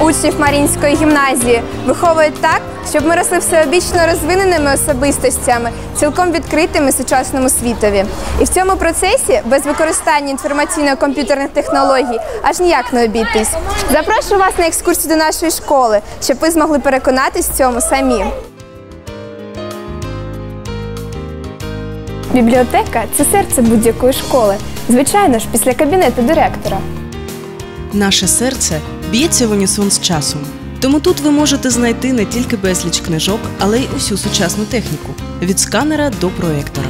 учнів Марінської гімназії виховують так, щоб ми росли всеобічно розвиненими особистостями, цілком відкритими сучасному світові. І в цьому процесі без використання інформаційно-комп'ютерних технологій аж ніяк не обійтись. Запрошую вас на екскурсію до нашої школи, щоб ви змогли переконатись в цьому самі. Бібліотека це серце будь-якої школи. Звичайно ж, після кабінету директора. Наше серце б'ється в унісон з часом. Тому тут ви можете знайти не тільки безліч книжок, але й усю сучасну техніку від сканера до проектора.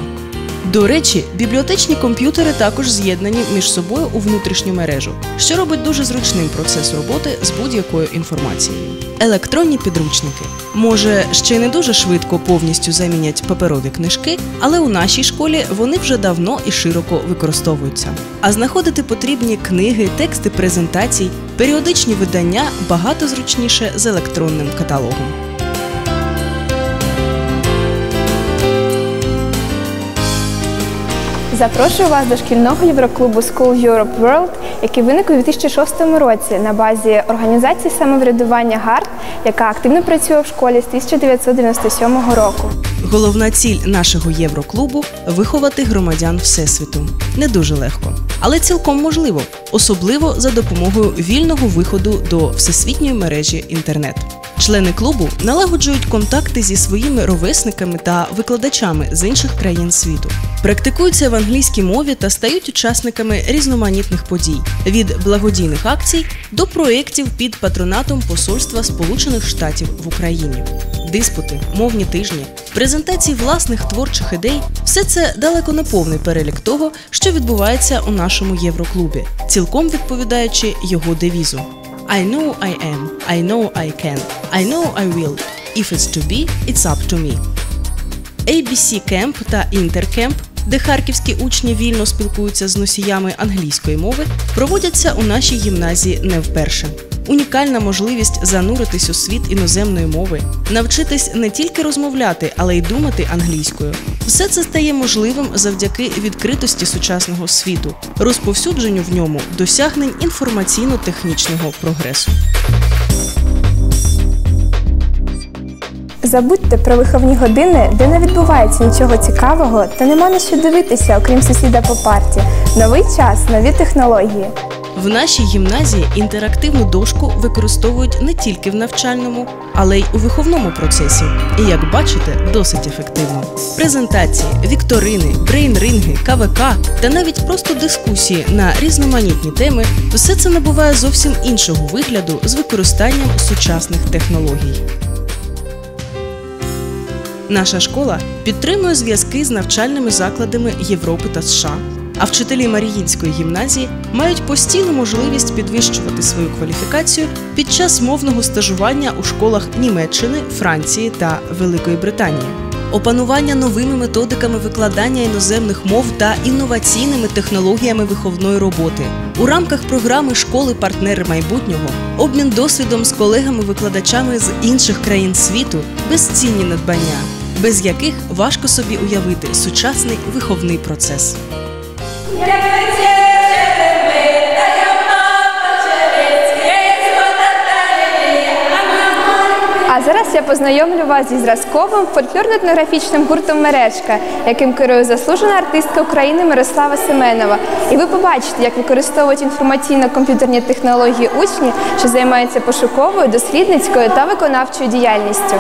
До речі, бібліотечні комп'ютери також з'єднані між собою у внутрішню мережу, що робить дуже зручним процес роботи з будь-якою інформацією. Електронні підручники може ще не дуже швидко повністю замінять паперові книжки, але у нашій школі вони вже давно і широко використовуються. А знаходити потрібні книги, тексти презентацій, періодичні видання багато зручніше з електронним каталогом. Запрошую вас до шкільного євроклубу School Europe World, який виник у 2006 році на базі організації самоврядування ГАРД, яка активно працює в школі з 1997 року. Головна ціль нашого євроклубу виховати громадян всесвіту. Не дуже легко, але цілком можливо, особливо за допомогою вільного виходу до всесвітньої мережі інтернет. Члени клубу налагоджують контакти зі своїми ровесниками та викладачами з інших країн світу, практикуються в англійській мові та стають учасниками різноманітних подій від благодійних акцій до проєктів під патронатом Посольства Сполучених Штатів в Україні. Диспути, мовні тижні, презентації власних творчих ідей все це далеко не повний перелік того, що відбувається у нашому євроклубі, цілком відповідаючи його девізу. I know I am, I know I can, I know I will. If it's to be, it's up to me. ABC Camp та Intercamp, де харківські учні вільно спілкуються з носіями англійської мови, проводяться у нашій гімназії не вперше. Унікальна можливість зануритись у світ іноземної мови, навчитись не тільки розмовляти, але й думати англійською. Все це стає можливим завдяки відкритості сучасного світу, розповсюдженню в ньому досягнень інформаційно-технічного прогресу. Забудьте про виховні години, де не відбувається нічого цікавого та нема на що дивитися, окрім сусіда по парті. Новий час, нові технології. В нашій гімназії інтерактивну дошку використовують не тільки в навчальному, але й у виховному процесі. І як бачите, досить ефективно. Презентації, вікторини, брейн-ринги, КВК та навіть просто дискусії на різноманітні теми все це набуває зовсім іншого вигляду з використанням сучасних технологій. Наша школа підтримує зв'язки з навчальними закладами Європи та США. А вчителі Маріїнської гімназії мають постійну можливість підвищувати свою кваліфікацію під час мовного стажування у школах Німеччини, Франції та Великої Британії. Опанування новими методиками викладання іноземних мов та інноваційними технологіями виховної роботи у рамках програми школи партнери майбутнього, обмін досвідом з колегами-викладачами з інших країн світу безцінні надбання, без яких важко собі уявити сучасний виховний процес. А зараз я познайомлю вас зі зразковим фольклорно-етнографічним гуртом Мережка, яким керує заслужена артистка України Мирослава Семенова. І ви побачите, як використовують інформаційно-комп'ютерні технології учні, що займаються пошуковою, дослідницькою та виконавчою діяльністю.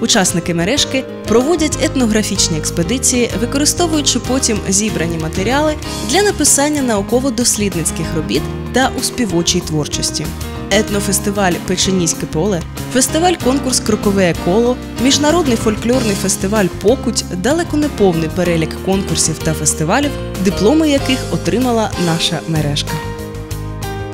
Учасники мережки проводять етнографічні експедиції, використовуючи потім зібрані матеріали для написання науково-дослідницьких робіт та у співочій творчості. Етнофестиваль Печеніське поле, фестиваль конкурс Крокове коло, міжнародний фольклорний фестиваль Покуть далеко не повний перелік конкурсів та фестивалів, дипломи яких отримала наша мережка.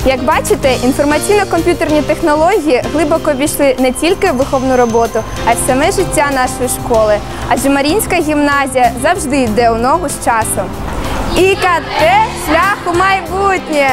Як бачите, інформаційно-комп'ютерні технології глибоко війшли не тільки в виховну роботу, а й в саме життя нашої школи. Адже Марінська гімназія завжди йде у ногу з часом. ІКТ – шлях у майбутнє!